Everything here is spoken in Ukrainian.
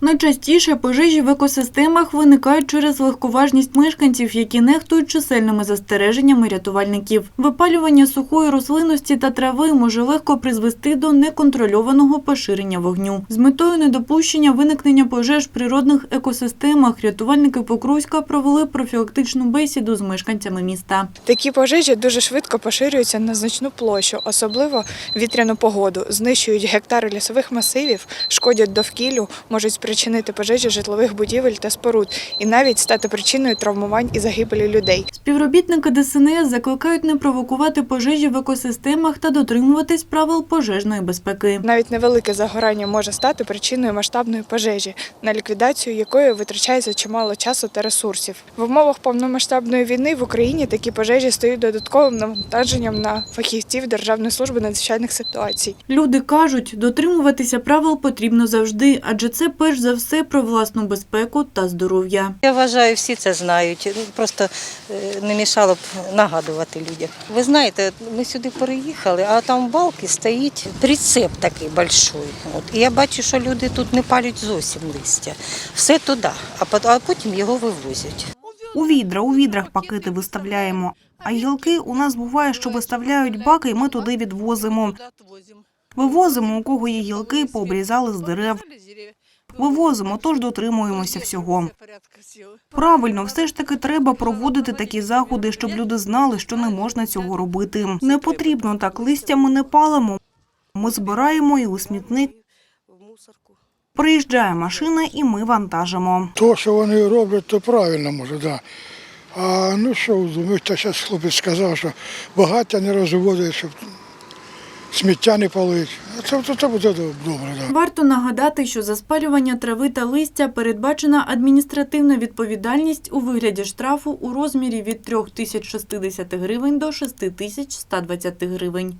Найчастіше пожежі в екосистемах виникають через легковажність мешканців, які нехтують чисельними застереженнями рятувальників. Випалювання сухої рослинності та трави може легко призвести до неконтрольованого поширення вогню. З метою недопущення виникнення пожеж в природних екосистемах рятувальники Покровська провели профілактичну бесіду з мешканцями міста. Такі пожежі дуже швидко поширюються на значну площу, особливо вітряну погоду, знищують гектари лісових масивів, шкодять довкіллю, можуть спричинити пожежі житлових будівель та споруд і навіть стати причиною травмувань і загибелі людей. Співробітники ДСНС закликають не провокувати пожежі в екосистемах та дотримуватись правил пожежної безпеки. Навіть невелике загорання може стати причиною масштабної пожежі, на ліквідацію якої витрачається чимало часу та ресурсів. В умовах повномасштабної війни в Україні такі пожежі стають додатковим навантаженням на фахівців Державної служби надзвичайних ситуацій. Люди кажуть, дотримуватися правил потрібно завжди, адже це перш за все про власну безпеку та здоров'я. Я вважаю, всі це знають. Ну, Просто е, не мішало б нагадувати людям. Ви знаєте, ми сюди переїхали, а там в балки стоїть прицеп такий большой. От. І я бачу, що люди тут не палять зовсім листя. Все туди, а потім його вивозять. У відра, у відрах пакети виставляємо. А гілки у нас буває, що виставляють баки, і ми туди відвозимо. Вивозимо, у кого є гілки, пообрізали з дерев. Вивозимо, тож дотримуємося всього. Правильно, все ж таки треба проводити такі заходи, щоб люди знали, що не можна цього робити. Не потрібно так, листя ми не палимо. Ми збираємо і у смітник. Приїжджає машина, і ми вантажимо. То, що вони роблять, то правильно може, да. А ну що, думаю, то зараз хлопець сказав, що багаття не розводять, щоб сміття не палить. Це, це, це буде добре, да. Варто нагадати, що за спалювання трави та листя передбачена адміністративна відповідальність у вигляді штрафу у розмірі від 3060 гривень до 6120 гривень.